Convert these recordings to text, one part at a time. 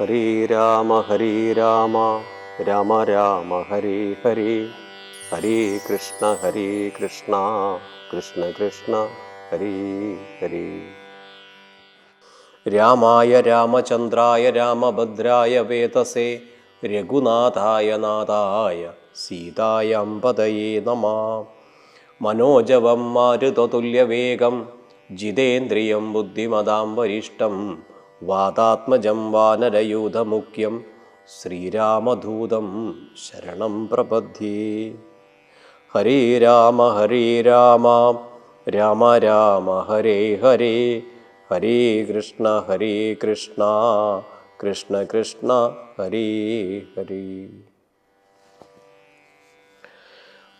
ഹരേ രാമ ഹരേ രാമ രാമ രാമ ഹരേ ഹരേ. ഹരേ കൃഷ്ണ ഹരേ കൃഷ്ണ കൃഷ്ണ കൃഷ്ണ ഹരേ ഹരേ. രാമായ രാമചന്ദ്രായ രാമഭദ്രായ വേദസേ രഘുനാഥായ നാഥായ സീതായം അമ്പതയേ നമ. മനോജവം മാരുതതുല്യവേഗം ജിതേന്ദ്രിയം ബുദ്ധിമതാം വരിഷ്ടം വാതാത്മജം വാനരയൂഥമുഖ്യം ശ്രീരാമധൂതം ശരണം പ്രപദ്ധ്യേ ഹരേ രാമ ഹരേ രാമ രാമ രാമ ഹരേ ഹരേ ഹരേ കൃഷ്ണ ഹരേ കൃഷ്ണ കൃഷ്ണ കൃഷ്ണ ഹരേ ഹരേ.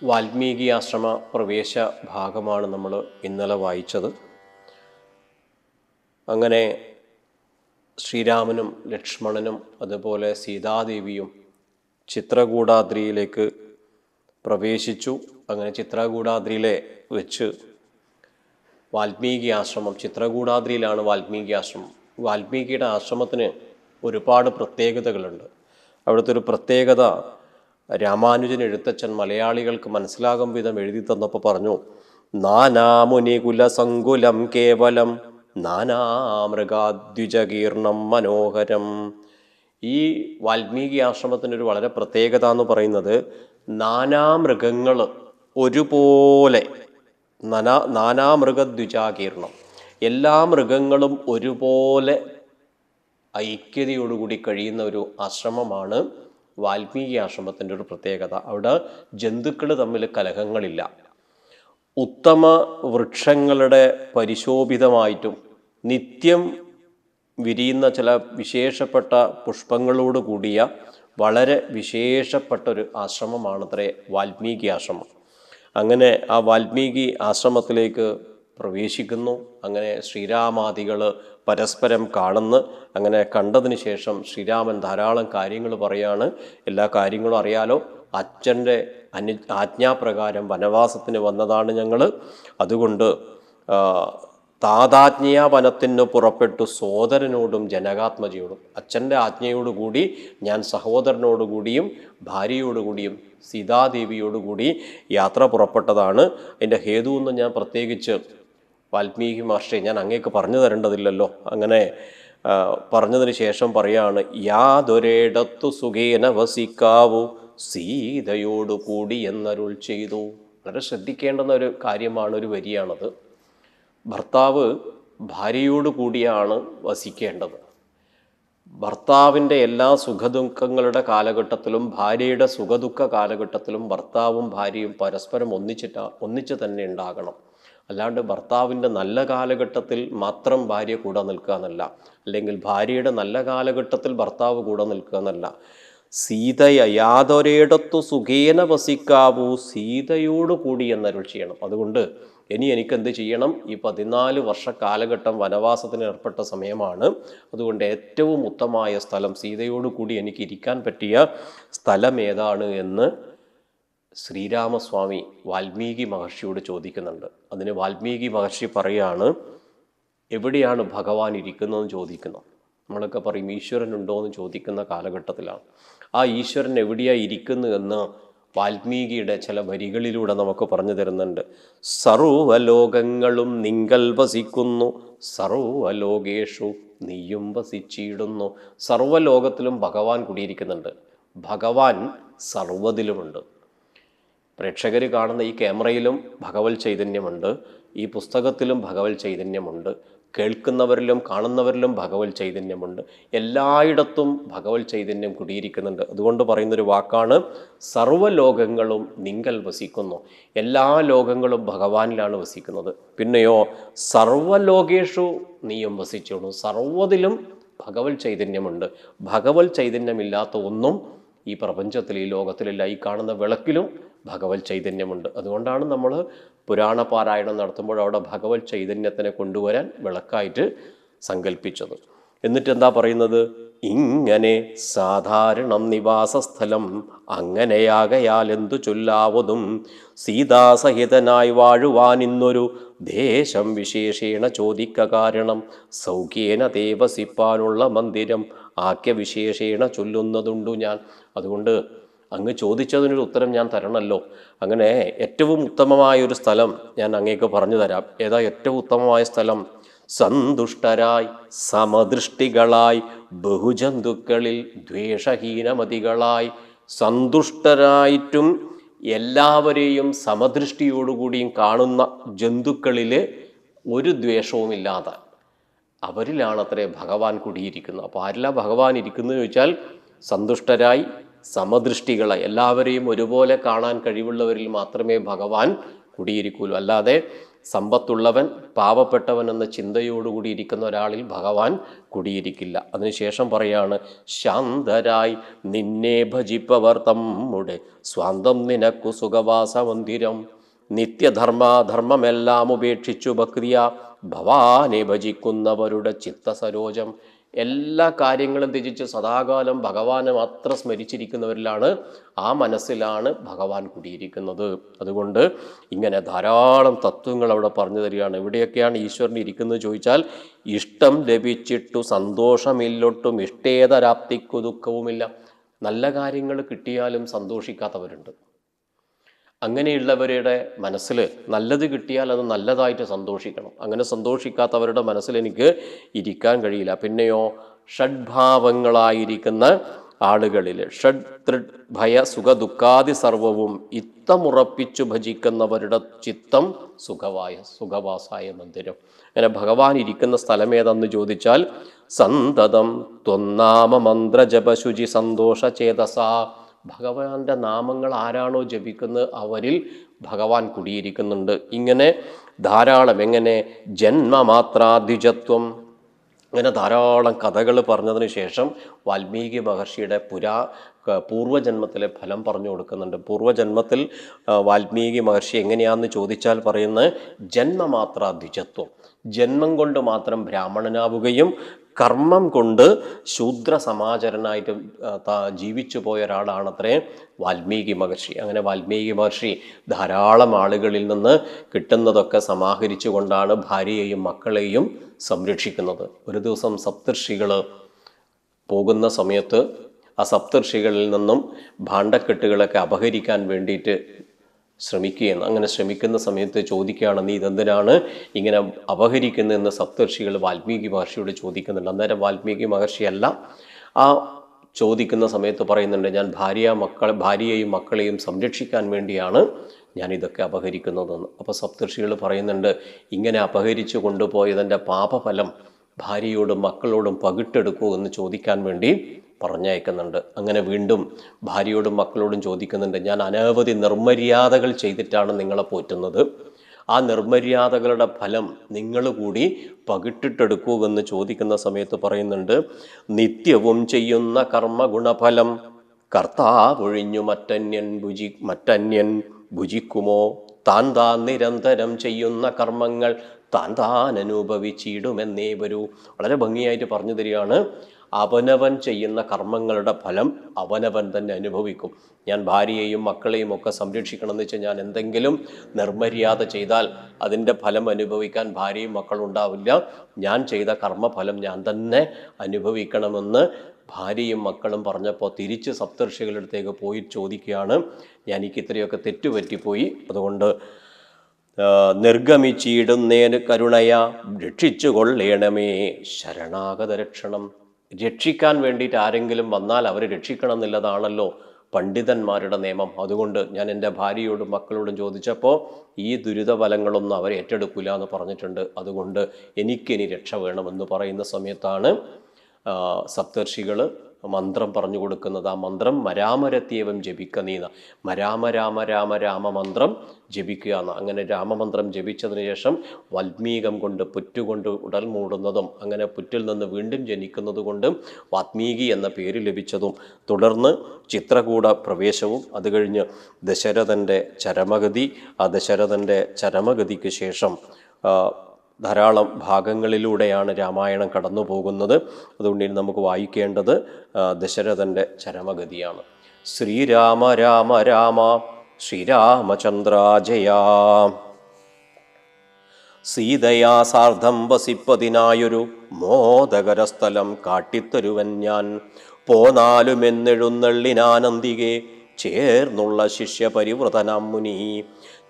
വാൽമീകി ആശ്രമ പ്രവേശ ഭാഗമാണ് നമ്മൾ ഇന്നലെ വായിച്ചത്. അങ്ങനെ ശ്രീരാമനും ലക്ഷ്മണനും അതുപോലെ സീതാദേവിയും ചിത്രകൂടാദ്രിയിലേക്ക് പ്രവേശിച്ചു. അങ്ങനെ ചിത്രകൂടാദ്രിയിലെ വെച്ച് വാൽമീകി ആശ്രമം ചിത്രകൂടാദ്രിയിലാണ് വാൽമീകി ആശ്രമം വാൽമീകിയുടെ ആശ്രമത്തിന് ഒരുപാട് പ്രത്യേകതകളുണ്ട്. അവിടുത്തെ ഒരു പ്രത്യേകത രാമാനുജൻ എഴുത്തച്ഛൻ മലയാളികൾക്ക് മനസ്സിലാകും വിധം എഴുതി തന്നപ്പോൾ പറഞ്ഞു നാനാമുനികുല സങ്കുലം കേവലം നാനാമൃഗാദ്വിജകീർണം മനോഹരം. ഈ വാൽമീകി ആശ്രമത്തിന്റെ ഒരു വളരെ പ്രത്യേകത എന്ന് പറയുന്നത് നാനാമൃഗങ്ങൾ ഒരുപോലെ നാനാ നാനാമൃഗദ്വിജാകീർണം. എല്ലാ മൃഗങ്ങളും ഒരുപോലെ ഐക്യതയോടുകൂടി കഴിയുന്ന ഒരു ആശ്രമമാണ് വാൽമീകി ആശ്രമത്തിന്റെ ഒരു പ്രത്യേകത. അവിടെ ജന്തുക്കൾ തമ്മിൽ കലഹങ്ങളില്ല. ഉത്തമ വൃക്ഷങ്ങളുടെ പരിശോഭിതമായിട്ടും നിത്യം വിരിയുന്ന ചില വിശേഷപ്പെട്ട പുഷ്പങ്ങളോട് കൂടിയ വളരെ വിശേഷപ്പെട്ട ഒരു ആശ്രമമാണത്രേ വാൽമീകി ആശ്രമം. അങ്ങനെ ആ വാൽമീകി ആശ്രമത്തിലേക്ക് പ്രവേശിക്കുന്നു. അങ്ങനെ ശ്രീരാമാദികൾ പരസ്പരം കാണുന്നു. അങ്ങനെ കണ്ടതിന് ശേഷം ശ്രീരാമൻ ധാരാളം കാര്യങ്ങൾ പറയാണ്. എല്ലാ കാര്യങ്ങളും അറിയാലോ. അച്ഛന്റെ അനു ആജ്ഞാപ്രകാരം വനവാസത്തിന് വന്നതാണ് ഞങ്ങൾ അതുകൊണ്ട് താതാജ്ഞയാ വനത്തിന് പുറപ്പെട്ടു സോദരനോടും ജനകാത്മജയോടും അച്ഛന്റെ ആജ്ഞയോടുകൂടി ഞാൻ സഹോദരനോടുകൂടിയും ഭാര്യയോടുകൂടിയും സീതാദേവിയോടുകൂടി യാത്ര പുറപ്പെട്ടതാണ്. അതിന്റെ ഹേതു എന്ന് ഞാൻ പ്രത്യേകിച്ച് വാൽമീകി മഹർഷി ഞാൻ അങ്ങേക്ക് പറഞ്ഞു തരേണ്ടതില്ലല്ലോ. അങ്ങനെ പറഞ്ഞതിന് ശേഷം പറയാണ് യാതൊരിടത്തു സുഖേന വസിക്കാവൂ. സീതയോടു കൂടി എന്നരുൾ ചെയ്തു. വളരെ ശ്രദ്ധിക്കേണ്ടുന്ന ഒരു കാര്യമാണ് ഒരു വരിയാണത്. ഭർത്താവ് ഭാര്യയോട് കൂടിയാണ് വസിക്കേണ്ടത്. ഭർത്താവിന്റെ എല്ലാ സുഖദുഃഖങ്ങളുടെ കാലഘട്ടത്തിലും ഭാര്യയുടെ സുഖദുഃഖ കാലഘട്ടത്തിലും ഭർത്താവും ഭാര്യയും പരസ്പരം ഒന്നിച്ചിട്ട ഒന്നിച്ച് തന്നെ ഉണ്ടാകണം. അല്ലാണ്ട് ഭർത്താവിന്റെ നല്ല കാലഘട്ടത്തിൽ മാത്രം ഭാര്യ കൂടെ നിൽക്കുക എന്നല്ല. അല്ലെങ്കിൽ ഭാര്യയുടെ നല്ല കാലഘട്ടത്തിൽ ഭർത്താവ് കൂടെ നിൽക്കുക എന്നല്ല. സീതയ യാതൊരിടത്തു സുഖേന വസിക്കാവൂ സീതയോട് കൂടി എന്നരുൾ ചെയ്യണം. അതുകൊണ്ട് ഇനി എനിക്ക് എന്ത് ചെയ്യണം? ഈ പതിനാല് വർഷ കാലഘട്ടം വനവാസത്തിന് ഏർപ്പെട്ട സമയമാണ്. അതുകൊണ്ട് ഏറ്റവും ഉത്തമമായ സ്ഥലം സീതയോട് കൂടി എനിക്ക് ഇരിക്കാൻ പറ്റിയ സ്ഥലം ഏതാണ് എന്ന് ശ്രീരാമസ്വാമി വാൽമീകി മഹർഷിയോട് ചോദിക്കുന്നുണ്ട്. അതിന് വാൽമീകി മഹർഷി പറയാണ് എവിടെയാണ് ഭഗവാൻ ഇരിക്കുന്നതെന്ന് ചോദിക്കുന്നു? നമ്മളൊക്കെ പറയും ഈശ്വരനുണ്ടോ എന്ന് ചോദിക്കുന്ന കാലഘട്ടത്തിലാണ്. ആ ഈശ്വരൻ എവിടെയാണ് ഇരിക്കുന്നു എന്ന് വാൽമീകിയുടെ ചില വരികളിലൂടെ നമുക്ക് പറഞ്ഞു തരുന്നുണ്ട്. സർവലോകങ്ങളും നിങ്കൽ വസിക്കുന്നു. സർവലോകേഷു നീയും വസിച്ചിടുന്നു. സർവലോകത്തിലും ഭഗവാൻ കുടിയിരിക്കുന്നുണ്ട്. ഭഗവാൻ സർവതിലുമുണ്ട്. പ്രേക്ഷകർ കാണുന്ന ഈ ക്യാമറയിലും ഭഗവത് ചൈതന്യമുണ്ട്. ഈ പുസ്തകത്തിലും ഭഗവത് ചൈതന്യമുണ്ട്. കേൾക്കുന്നവരിലും കാണുന്നവരിലും ഭഗവത് ചൈതന്യമുണ്ട്. എല്ലായിടത്തും ഭഗവത് ചൈതന്യം കുടിയിരിക്കുന്നുണ്ട്. അതുകൊണ്ട് പറയുന്നൊരു വാക്കാണ് സർവലോകങ്ങളും നിങ്കൽ വസിക്കുന്നു. എല്ലാ ലോകങ്ങളും ഭഗവാനിലാണ് വസിക്കുന്നത്. പിന്നെയോ സർവലോകേഷു നീയും വസിച്ചോളൂ. സർവതിലും ഭഗവത് ചൈതന്യമുണ്ട്. ഭഗവത് ചൈതന്യമില്ലാത്ത ഒന്നും ഈ പ്രപഞ്ചത്തിൽ ഈ ലോകത്തിലില്ല. ഈ കാണുന്ന വിളക്കിലും ഭഗവത് ചൈതന്യമുണ്ട്. അതുകൊണ്ടാണ് നമ്മൾ പുരാണ പാരായണം നടത്തുമ്പോൾ അവിടെ ഭഗവത് ചൈതന്യത്തിനെ കൊണ്ടുവരാൻ വിളക്കായിട്ട് സങ്കല്പിച്ചത് എന്നിട്ട് എന്താ പറയുന്നത്? ഇങ്ങനെ സാധാരണം നിവാസസ്ഥലം അങ്ങനെയാകയാൽ എന്തു ചൊല്ലാവതും? സീതാസഹിതനായി വാഴുവാൻ ഇന്നൊരു ദേശം വിശേഷേണ ചോദിക്ക കാരണം. സൗഖ്യേന ദേവസിപ്പാനുള്ള മന്ദിരം ആക്യ വിശേഷേണ ചൊല്ലുന്നതുണ്ടു ഞാൻ. അതുകൊണ്ട് അങ്ങ് ചോദിച്ചതിനൊരു ഉത്തരം ഞാൻ തരണമല്ലോ അങ്ങനെ ഏറ്റവും ഉത്തമമായ ഒരു സ്ഥലം ഞാൻ അങ്ങേക്ക് പറഞ്ഞു തരാം. ഏതാ ഏറ്റവും ഉത്തമമായ സ്ഥലം? സന്തുഷ്ടരായി സമദൃഷ്ടികളായി ബഹുജന്തുക്കളിൽ ദ്വേഷഹീനമതികളായി സന്തുഷ്ടരായിട്ടും എല്ലാവരെയും സമദൃഷ്ടിയോടുകൂടിയും കാണുന്ന ജന്തുക്കളിൽ ഒരു ദ്വേഷവുമില്ലാതെ അവരിലാണത്രേ ഭഗവാൻ കുടിയിരിക്കുന്നത്. അപ്പോൾ ആരിലാ ഭഗവാൻ ഇരിക്കുന്നത് ചോദിച്ചാൽ സന്തുഷ്ടരായി സമദൃഷ്ടികളായി എല്ലാവരെയും ഒരുപോലെ കാണാൻ കഴിവുള്ളവരിൽ മാത്രമേ ഭഗവാൻ കുടിയിരിക്കൂ അല്ലാതെ സമ്പത്തുള്ളവൻ പാവപ്പെട്ടവൻ എന്ന ചിന്തയോടുകൂടി ഇരിക്കുന്ന ഒരാളിൽ ഭഗവാൻ കുടിയിരിക്കില്ല. അതിനുശേഷം പറയാണ് ശാന്തരായി നിന്നെ ഭജിപ്പവർ തമ്മുടെ സ്വാന്തം നിനക്കു സുഖവാസ മന്ദിരം നിത്യധർമാധർമ്മമെല്ലാം ഉപേക്ഷിച്ചു ഭക്തിയ ഭവാനെ ഭജിക്കുന്നവരുടെ ചിത്തസരോജം. എല്ലാ കാര്യങ്ങളും ത്യജിച്ച് സദാകാലം ഭഗവാനെ മാത്രം സ്മരിച്ചിരിക്കുന്നവരിലാണ് ആ മനസ്സിലാണ് ഭഗവാൻ കുടിയിരിക്കുന്നത്. അതുകൊണ്ട് ഇങ്ങനെ ധാരാളം തത്വങ്ങൾ അവിടെ പറഞ്ഞു തരികയാണ്. എവിടെയൊക്കെയാണ് ഈശ്വരൻ ഇരിക്കുന്നത് ചോദിച്ചാൽ ഇഷ്ടം ലഭിച്ചിട്ടു സന്തോഷമില്ലൊട്ടും ഇഷ്ടേതരാപ്തിക്കു ദുഃഖവുമില്ല. നല്ല കാര്യങ്ങൾ കിട്ടിയാലും സന്തോഷിക്കാത്തവരുണ്ട്. അങ്ങനെയുള്ളവരുടെ മനസ്സിൽ നല്ലത് കിട്ടിയാൽ അത് നല്ലതായിട്ട് സന്തോഷിക്കണം. അങ്ങനെ സന്തോഷിക്കാത്തവരുടെ മനസ്സിൽ എനിക്ക് ഇരിക്കാൻ കഴിയില്ല. പിന്നെയോ ഷഡ്ഭാവങ്ങളായിരിക്കുന്ന ആളുകളിൽ ഷഡ് തൃഡ് ഭയ സുഖ ദുഃഖാദി സർവവും ഇത്തമുറപ്പിച്ചു ഭജിക്കുന്നവരുടെ ചിത്തം സുഖവായ സുഖവാസായ മന്ദിരം. അങ്ങനെ ഭഗവാൻ ഇരിക്കുന്ന സ്ഥലം ഏതെന്ന് ചോദിച്ചാൽ സന്തതം ത്വന്നാമ മന്ത്രജപശുചി സന്തോഷ ചേതസ ഭഗവാന്റെ നാമങ്ങൾ ആരാണോ ജപിക്കുന്നത് അവരിൽ ഭഗവാൻ കുടിയിരിക്കുന്നുണ്ട്. ഇങ്ങനെ ധാരാളം എങ്ങനെ ജന്മമാത്രാധിജത്വം. ഇങ്ങനെ ധാരാളം കഥകൾ പറഞ്ഞതിന് ശേഷം വാൽമീകി മഹർഷിയുടെ പുരാ പൂർവജന്മത്തിലെ ഫലം പറഞ്ഞു കൊടുക്കുന്നുണ്ട്. പൂർവജന്മത്തിൽ വാൽമീകി മഹർഷി എങ്ങനെയാണെന്ന് ചോദിച്ചാൽ പറയുന്നത് ജന്മമാത്രാധിജത്വം. ജന്മം കൊണ്ട് മാത്രം ബ്രാഹ്മണനാവുകയും കർമ്മം കൊണ്ട് ശൂദ്ര സമാചരനായിട്ട് ജീവിച്ചു പോയ ഒരാളാണത്രേ വാൽമീകി മഹർഷി. അങ്ങനെ വാൽമീകി മഹർഷി ധാരാളം ആളുകളിൽ നിന്ന് കിട്ടുന്നതൊക്കെ സമാഹരിച്ചു കൊണ്ടാണ് ഭാര്യയെയും മക്കളെയും സംരക്ഷിക്കുന്നത്. ഒരു ദിവസം സപ്തർഷികൾ പോകുന്ന സമയത്ത് ആ സപ്തർഷികളിൽ നിന്നും ഭാണ്ഡക്കെട്ടുകളൊക്കെ അപഹരിക്കാൻ വേണ്ടിയിട്ട് ശ്രമിക്കുകയാണ് അങ്ങനെ ശ്രമിക്കുന്ന സമയത്ത് ചോദിക്കുകയാണ് നീ ഇതെന്തിനാണ് ഇങ്ങനെ അപഹരിക്കുന്നതെന്ന് സപ്തർഷികൾ വാൽമീകി മഹർഷിയോട് ചോദിക്കുന്നുണ്ട്. അന്നേരം വാൽമീകി മഹർഷിയല്ല ആ ചോദിക്കുന്ന സമയത്ത് പറയുന്നുണ്ട് ഞാൻ ഭാര്യ മക്കളെ ഭാര്യയെയും മക്കളെയും സംരക്ഷിക്കാൻ വേണ്ടിയാണ് ഞാൻ ഇതൊക്കെ അപഹരിക്കുന്നതെന്ന്. അപ്പോൾ സപ്തർഷികൾ പറയുന്നുണ്ട് ഇങ്ങനെ അപഹരിച്ചു കൊണ്ടുപോയതിന്റെ പാപഫലം ഭാര്യയോടും മക്കളോടും പകിട്ടെടുക്കൂ എന്ന് ചോദിക്കാൻ വേണ്ടി പറഞ്ഞയക്കുന്നുണ്ട്. അങ്ങനെ വീണ്ടും ഭാര്യയോടും മക്കളോടും ചോദിക്കുന്നുണ്ട് ഞാൻ അനവധി നിർമര്യാദകൾ ചെയ്തിട്ടാണ് നിങ്ങളെ പോറ്റുന്നത്. ആ നിർമര്യാദകളുടെ ഫലം നിങ്ങൾ കൂടി പകിട്ടിട്ടെടുക്കൂ എന്ന് ചോദിക്കുന്ന സമയത്ത് പറയുന്നുണ്ട് നിത്യവും ചെയ്യുന്ന കർമ്മ ഗുണഫലം കർത്താവൊഴിഞ്ഞു മറ്റന്യൻ ഭുജി മറ്റന്യൻ ഭുജിക്കുമോ? താൻ താൻ നിരന്തരം ചെയ്യുന്ന കർമ്മങ്ങൾ താൻ താൻ അനുഭവിച്ചിടുമെന്നേ വരൂ. വളരെ ഭംഗിയായിട്ട് പറഞ്ഞു തരികയാണ്. അവനവൻ ചെയ്യുന്ന കർമ്മങ്ങളുടെ ഫലം അവനവൻ തന്നെ അനുഭവിക്കും. ഞാൻ ഭാര്യയെയും മക്കളെയും ഒക്കെ സംരക്ഷിക്കണം എന്ന് വെച്ചാൽ ഞാൻ എന്തെങ്കിലും നിർമര്യാദ ചെയ്താൽ അതിന്റെ ഫലം അനുഭവിക്കാൻ ഭാര്യയും മക്കളും ഉണ്ടാവില്ല. ഞാൻ ചെയ്ത കർമ്മഫലം ഞാൻ തന്നെ അനുഭവിക്കണമെന്ന് ഭാര്യയും മക്കളും പറഞ്ഞപ്പോൾ തിരിച്ച് സപ്തർഷികളുടെ അടുത്തേക്ക് പോയി ചോദിക്കുകയാണ്. ഞാൻ എനിക്ക് ഇത്രയൊക്കെ തെറ്റുപറ്റിപ്പോയി. അതുകൊണ്ട് നിർഗമിച്ചിടുന്നേന് കരുണയ രക്ഷിച്ചു കൊള്ളേണമേ ശരണാഗത രക്ഷണം. രക്ഷിക്കാൻ വേണ്ടിയിട്ട് ആരെങ്കിലും വന്നാൽ അവരെ രക്ഷിക്കണം എന്നുള്ളതാണല്ലോ പണ്ഡിതന്മാരുടെ നിയമം. അതുകൊണ്ട് ഞാൻ എന്റെ ഭാര്യയോടും മക്കളോടും ചോദിച്ചപ്പോൾ ഈ ദുരിതഫലങ്ങളൊന്നും അവരെ ഏറ്റെടുക്കില്ല എന്ന് പറഞ്ഞിട്ടുണ്ട്. അതുകൊണ്ട് എനിക്കിനി രക്ഷ വേണമെന്ന് പറയുന്ന സമയത്താണ് സപ്തർഷികൾ മന്ത്രം പറഞ്ഞു കൊടുക്കുന്നത്. ആ മന്ത്രം മരാമരത്യവം ജപിക്ക നീന മരാമ രാമ രാമ രാമ മന്ത്രം ജപിക്കുക എന്ന് അങ്ങനെ രാമമന്ത്രം ജപിച്ചതിന് ശേഷം വാൽമീകം കൊണ്ട് പുറ്റുകൊണ്ട് ഉടൽ മൂടുന്നതും അങ്ങനെ പുറ്റിൽ നിന്ന് വീണ്ടും ജനിക്കുന്നത് കൊണ്ടും വാത്മീകി എന്ന പേര് ലഭിച്ചതും തുടർന്ന് ചിത്രകൂട പ്രവേശവും അത് കഴിഞ്ഞ് ദശരഥന്റെ ചരമഗതി ആ ദശരഥന്റെ ചരമഗതിക്ക് ശേഷം ധാരാളം ഭാഗങ്ങളിലൂടെയാണ് രാമായണം കടന്നു പോകുന്നത് അതുകൊണ്ട് ഇനി നമുക്ക് വായിക്കേണ്ടത് ദശരഥന്റെ ചരമഗതിയാണ്. ശ്രീരാമ രാമ രാമ ശ്രീരാമചന്ദ്രാജയാ. സീതയാ സാർദ്ധം വസിപ്പതിനായൊരു മോദകര സ്ഥലം കാട്ടിത്തരുവൻ ഞാൻ. പോന്നാലുമെന്നെഴുന്നള്ളിനാനന്ദികെ ചേർന്നുള്ള ശിഷ്യപരിവൃതനാം മുനി.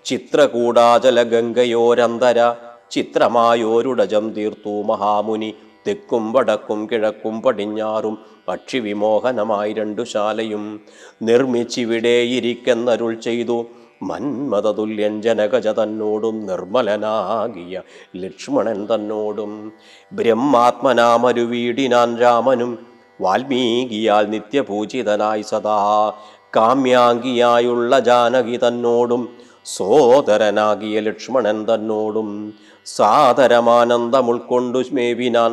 ചിത്രകൂടാചല ഗംഗയോരന്തര ചിത്രമായോരുടജം തീർത്തു മഹാമുനി. തെക്കും വടക്കും കിഴക്കും പടിഞ്ഞാറും പക്ഷിവിമോഹനമായി രണ്ടു ശാലയും നിർമ്മിച്ചിവിടെ ഇരിക്കെന്നരുൾ ചെയ്തു. മന്മതതുല്യൻ ജനകജ തന്നോടും നിർമ്മലനാകിയ ലക്ഷ്മണൻ തന്നോടും ബ്രഹ്മാത്മനാമരുവീടിനാൻ രാമനും വാൽമീകിയാൽ നിത്യപൂജിതനായി സദാ കാമ്യാംഗിയായുള്ള ജാനകി തന്നോടും സോദരനാകിയ ലക്ഷ്മണൻ തന്നോടും സാദരമാനന്ദം ഉൾക്കൊണ്ടു സ്മേവിനാൻ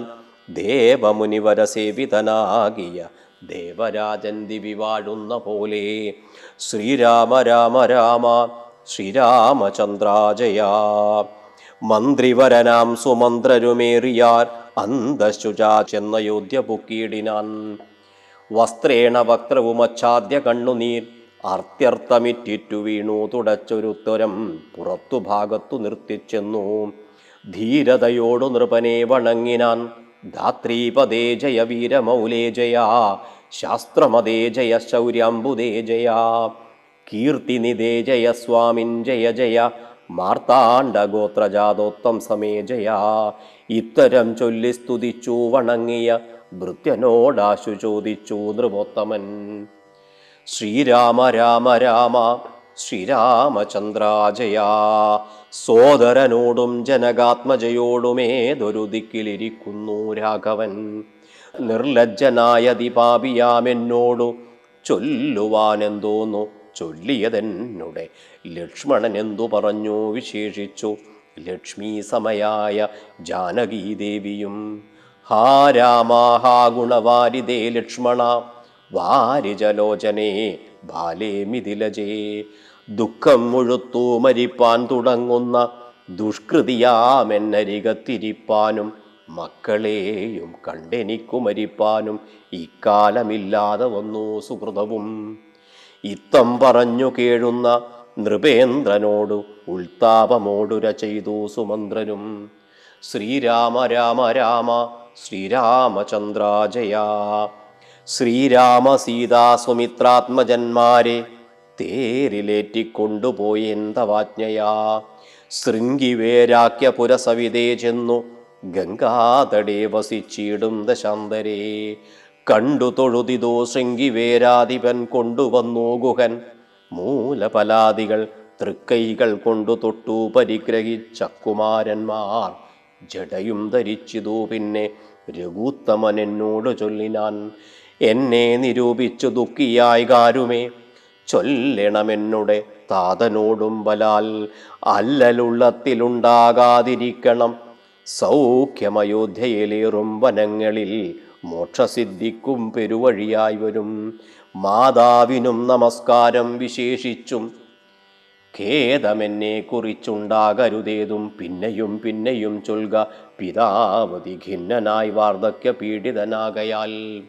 ദേവമുനിവര സേവിതനാകിയ ദേവരാജൻ ദിവി വാഴുന്ന പോലെ. ശ്രീരാമ രാമ രാമ ശ്രീരാമചന്ദ്രാജയ. മന്ത്രിവരനാം സുമന്ത്രരുമേറിയാർ അന്തശുചാ ചെന്ന യോധ്യ പൊക്കിയിടിനാൻ വസ്ത്രേണ വക്രവുമച്ഛാദ്യ കണ്ണുനീർ അർത്ഥ്യർത്ഥമിറ്റിറ്റു വീണു തുടച്ചൊരുത്തരം പുറത്തു ഭാഗത്തു നിർത്തിച്ചെന്നു. ധീരതയോടു നൃപനെ വണങ്ങിനാൻ. ധാത്രീപദേ ജയ വീരമൗലേ ജയ ശാസ്ത്രമതേ ജയ ശൗര്യാംബുദേ ജയ കീർത്തിനിദേ ജയ സ്വാമിൻ ജയ ജയ മാർത്താണ്ഡ ഗോത്രജാതോത്തം സമേ ജയ. ഇത്തരം ചൊല്ലി സ്തുതിച്ചു വണങ്ങിയ ഭൃത്യനോടാശു ചോദിച്ചു നൃപോത്തമൻ. ശ്രീരാമ രാമ രാമ ശ്രീരാമചന്ദ്രാജയ. സോദരനോടും ജനകാത്മജയോടുമേതൊരു ദിക്കിലിരിക്കുന്നു രാഘവൻ. നിർലജ്ജനായ ദിപാപിയാമെന്നോടു ചൊല്ലുവാനെന്തോന്നു? ചൊല്ലിയതെന്നുടെ ലക്ഷ്മണൻ എന്തു പറഞ്ഞു? വിശേഷിച്ചു ലക്ഷ്മി സമയായ ജാനകീദേവിയും. ഹാ ഹാ ഗുണവാരിതേ ലക്ഷ്മണ വാരിജലോചനേ. ബാലേ മിഥിലജേ. ദുഃഖം മുഴുത്തു മരിപ്പാൻ തുടങ്ങുന്ന ദുഷ്കൃതിയാമെന്നരികത്തിരിപ്പാനും മക്കളെയും കണ്ടെനിക്കു മരിപ്പാനും ഇക്കാലമില്ലാതെ വന്നു സുഹൃതവും. ഇത്തം പറഞ്ഞു കേഴുന്ന നൃപേന്ദ്രനോടു ഉൾത്താപമോടുര ചെയ്തു സുമന്ത്രനും. ശ്രീരാമ രാമ രാമ ശ്രീരാമചന്ദ്രാജയ ശ്രീരാമ സീതാ സുമിത്രാത്മജന്മാരെ തേരിലേറ്റിക്കൊണ്ടുപോയി എന്തവാജ്ഞയാ? ശൃംഗിവേരാക്യ പുരസവിതേ ചെന്നു ഗംഗാതടേ വസിച്ചിടും ദശാന്തരേ. കണ്ടു തൊഴുതിതോ ശൃംഗിവേരാധിപൻ കൊണ്ടുവന്നു ഗുഹൻ. മൂലപലാദികൾ തൃക്കൈകൾ കൊണ്ടു തൊട്ടു പരിഗ്രഹിച്ചക്കുമാരന്മാർ ജടയും ധരിച്ചിതു പിന്നെ രഘുത്തമൻ എന്നോട് ചൊല്ലിനാൻ. എന്നെ നിരൂപിച്ചു ദുഃഖിയായി കാരുമേ ചൊല്ലണമെന്നുടെ താതനോടും ബലാൽ അല്ലലുള്ളത്തിലുണ്ടാകാതിരിക്കണം. സൗഖ്യമയോധ്യയിലേറും വനങ്ങളിൽ മോക്ഷസിദ്ധിക്കും പെരുവഴിയായി വരും. മാതാവിനും നമസ്കാരം വിശേഷിച്ചും ഖേദമെന്നെ കുറിച്ചുണ്ടാകരുതേതും പിന്നെയും പിന്നെയും ചൊൽക പിതാവതി ഖിന്നനായി വാർദ്ധക്യ പീഡിതനാകയാൽ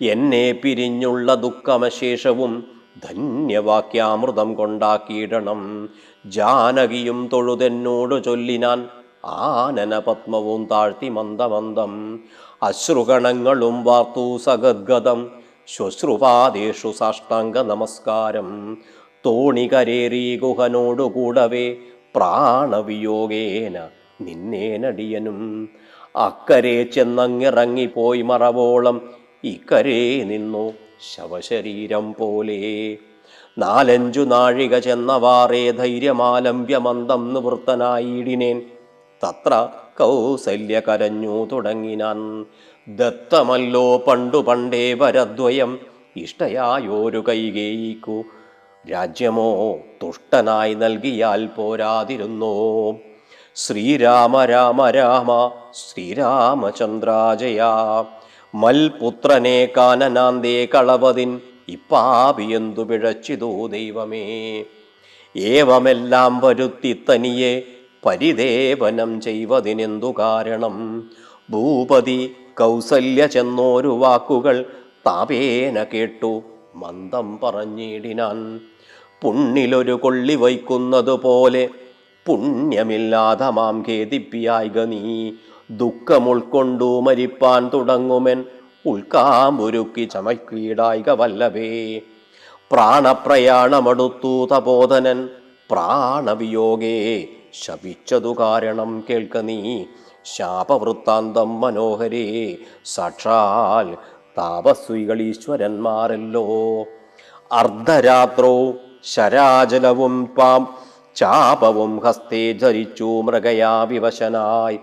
എന്നെ പിരിഞ്ഞുള്ള ദുഃഖമശേഷവും ധന്യവാക്യാമൃതം കൊണ്ടാക്കിയിടണം. ജാനകിയും തൊഴുതെന്നോടു ചൊല്ലിനാൻ ആനന പത്മവും താഴ്ത്തി മന്ദമന്ദം. അശ്രുഗണങ്ങളും വാർത്തു സഗദ്ഗതം. ശ്വശ്രുപാദേഷു സാഷ്ടാംഗ നമസ്കാരം. തോണികരേറി ഗുഹനോടുകൂടവേ പ്രാണവിയോഗേന നിന്നേനടിയനും. അക്കരെ ചെന്നങ്ങിറങ്ങിപ്പോയി മറവോളം ഇക്കരെ നിന്നു ശവശരീരം പോലെ. നാലഞ്ചു നാഴിക ചെന്നവാറേ ധൈര്യമാലംബ്യമന്ദം നിവൃത്തനായിടിനേൻ. തത്ര കൗസല്യ കരഞ്ഞു തുടങ്ങിനാൻ. ദത്തമല്ലോ പണ്ടു പണ്ടേ വരദ്വയം ഇഷ്ടയായോരു കൈകേയിക്കു. രാജ്യമോ തുഷ്ടനായി നൽകിയാൽ പോരാതിരുന്നോ. ശ്രീരാമ രാമ രാമ ശ്രീരാമചന്ദ്രാജയ. മൽപുത്രനെ കാനനാന്തേ കളവതിൻ ഇപ്പാപിയെന്തു പിഴച്ചിതോ ദൈവമേ. ഏവമെല്ലാം വരുത്തി തനിയെ പരിദേവനം ചെയ്വതിനെന്തു കാരണം? ഭൂപതി കൗസല്യ ചെന്നോരു വാക്കുകൾ താപേന കേട്ടു മന്ദം പറഞ്ഞിടിനാൻ. പുണ്ണിലൊരു കൊള്ളി വയ്ക്കുന്നത് പോലെ പുണ്യമില്ലാതെ മാം ഖേദിപ്പിയായിക നീ. ദുഃഖമുൾക്കൊണ്ടു മരിപ്പാൻ തുടങ്ങുമെൻ ഉൾക്കാമ്പുരുക്കി ചമക്കീടായിക വല്ലഭേ പ്രാണപ്രയാണമടുത്തു തപോധനൻ പ്രാണവിയോഗേ ശപിച്ചതു കാരണം കേൾക്ക നീ. ശാപവൃത്താന്തം മനോഹരേ സാക്ഷാൽ താപസ്വികൾ ഈശ്വരന്മാരല്ലോ അർദ്ധരാത്രോ ശരാജലവും പാം ചാപവും ഹസ്തേ ധരിച്ചു മൃഗയാ വിവശനായി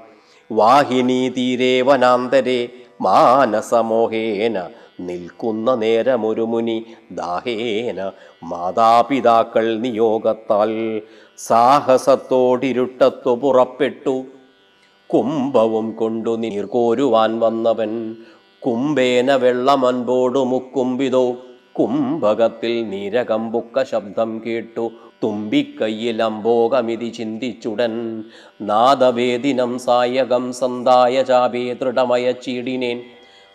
വാഹിനി തീരെ വനാന്തരെ മാനസമോഹേന നിൽക്കുന്ന നേരമൊരു മുനി ദാഹേന മാതാപിതാക്കൾ നിയോഗത്താൽ സാഹസത്തോടിരുട്ടത്തു പുറപ്പെട്ടു. കുംഭവും കൊണ്ടു നീർകോരുവാൻ വന്നവൻ കുംഭേന വെള്ളമൻപോടു മുക്കുംബിതോ കുംഭകത്തിൽ നീരകമ്പുക്ക ശബ്ദം കേട്ടു. തുമ്പിക്കൈയിൽ അമ്പോകമിതി ചിന്തിച്ചുടൻ നാദവേദിനം സായകം സന്തായ ചാപേ ദൃഢമയ ചീടിനേൻ.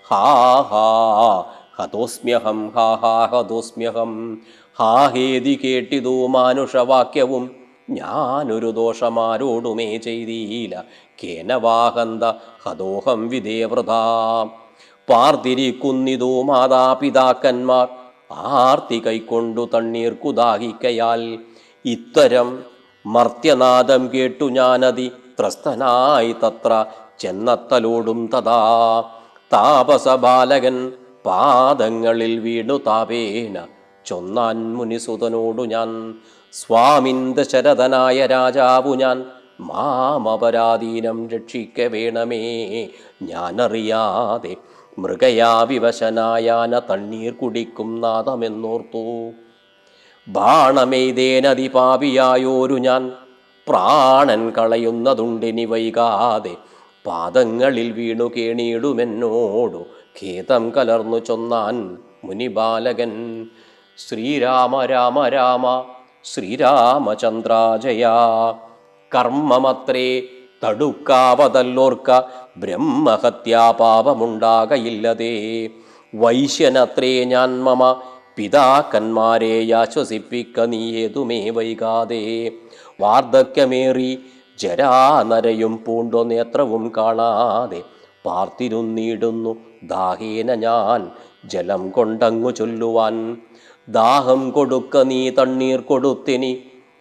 ഹാ ഹാ ഹതോസ്മ്യഹം ഹാ ഹാ ഹതോസ്മ്യഹം. ഹാ ഹേതി കേട്ടിതു മാനുഷവാക്യവും. ഞാനൊരു ദോഷമാരോടുമേ ചെയ്തീല. കേനവാഹന്ത ഹതോഹം വിദേവൃത പാർത്തിരിക്കുന്നിതു മാതാപിതാക്കന്മാർ. ആർത്തി കൈക്കൊണ്ടു തണ്ണീർ കുദാഹിക്കയാൽ ഇത്തരം മർത്യനാദം കേട്ടു ഞാനതി ത്രസ്തനായി തത്ര ചെന്നത്തലോടും തഥാ. താപസബാലകൻ പാദങ്ങളിൽ വീണു താപേന. ചൊന്നാൻ മുനിസുതനോടു ഞാൻ സ്വാമിന്ദ ശരതനായ രാജാവു ഞാൻ മാമപരാധീനം രക്ഷിക്ക വേണമേ. ഞാനറിയാതെ മൃഗയാവിവശനായാന തണ്ണീർ കുടിക്കും നാദമെന്നോർത്തു. ബാണമെയ്തേനതി പാപിയായോരു ഞാൻ. പ്രാണൻ കളയുന്നതുണ്ടിനി വൈകാതെ പാദങ്ങളിൽ വീണു കേണിയിടുമെന്നോടു ഖേതം കലർന്നു ചൊന്നാൻ മുനിബാലകൻ. ശ്രീരാമ രാമ രാമ ശ്രീരാമചന്ദ്രാജയ. കർമ്മമത്രേ തടുക്കാവതല്ലോർക്ക ബ്രഹ്മഹത്യാപാപമുണ്ടാകയില്ലതേ വൈശ്യനത്രേ ഞാൻ മമ പിതാക്കന്മാരെ ആശ്വസിപ്പിക്ക നീ വൈകാതെ. വാർദ്ധക്യമേറി ജരാനരയും പൂണ്ടോ നേത്രവും കാണാതെ പാർത്തിരുന്നിടുന്നു. ദാഹേന ഞാൻ ജലം കൊണ്ടങ്ങു ചൊല്ലുവാൻ. ദാഹം കൊടുക്ക നീ തണ്ണീർ കൊടുത്തിനി.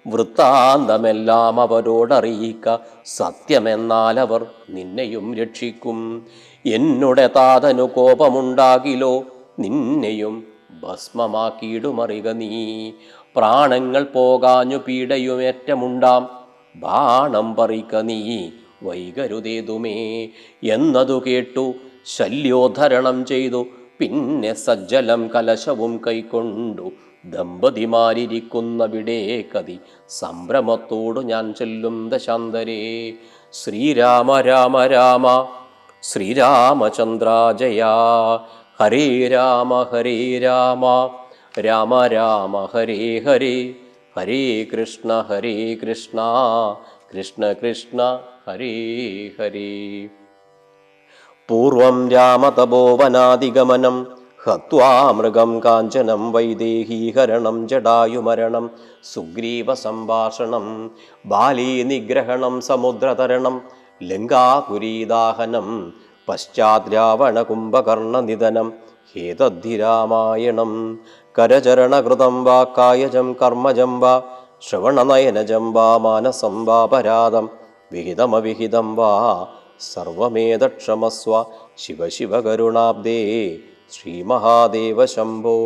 വൃത്താന്തമെല്ലാം അവരോടറിയിക്ക. സത്യമെന്നാൽ അവർ നിന്നെയും രക്ഷിക്കും. എന്നുടെ താതനു കോപമുണ്ടാകിലോ? നിന്നെയും ഭസ്മമാക്കിയിടുമറിക നീ. പ്രാണങ്ങൾ പോകാഞ്ഞു പീഡയുമേറ്റമുണ്ടാം ബാണം പറിക്ക നീ വൈകരുതേതുമേ. എന്നതു കേട്ടു ശല്യോധരണം ചെയ്തു. പിന്നെ സജ്ജലം കലശവും കൈക്കൊണ്ടു ദമ്പതിമാരിരിക്കുന്നവിടെ കതി സംഭ്രമത്തോടു ഞാൻ ചെല്ലും ദശാന്തരേ. ശ്രീരാമ രാമ രാമ. ശ്രീരാമചന്ദ്ര ജയ ഹരേ രാമ ഹരേ രാമ. രാമ രാമ ഹരേ ഹരേ. ഹരേ കൃഷ്ണ ഹരേ കൃഷ്ണ. കൃഷ്ണ കൃഷ്ണ ഹരേ ഹരേ. പൂർവം രാമതപോവനാദിഗമനം ഹത്വാ മൃഗം കാഞ്ചനം വൈദേഹീഹരണം ജടായുമരണം. സുഗ്രീവ സംഭാഷണം. ബാലീ നിഗ്രഹണം സമുദ്രതരണം. ലങ്കാപുരീദാഹനം. പശ്ചാത് രാവണ കുംഭകർണനിധനം ഹേതദ്ധിരാമായണം കരചരണകൃതം വാ കായജം കർമ്മജം വാ ശ്രവണനയനജം വാ മാനസം വാ പരാതം വിഹിതമവിഹിതം വാ സർവമേതക്ഷമസ്വ ശിവ ശിവ കരുണാബ്ദേ ശ്രീമഹാദേവ ശംഭോ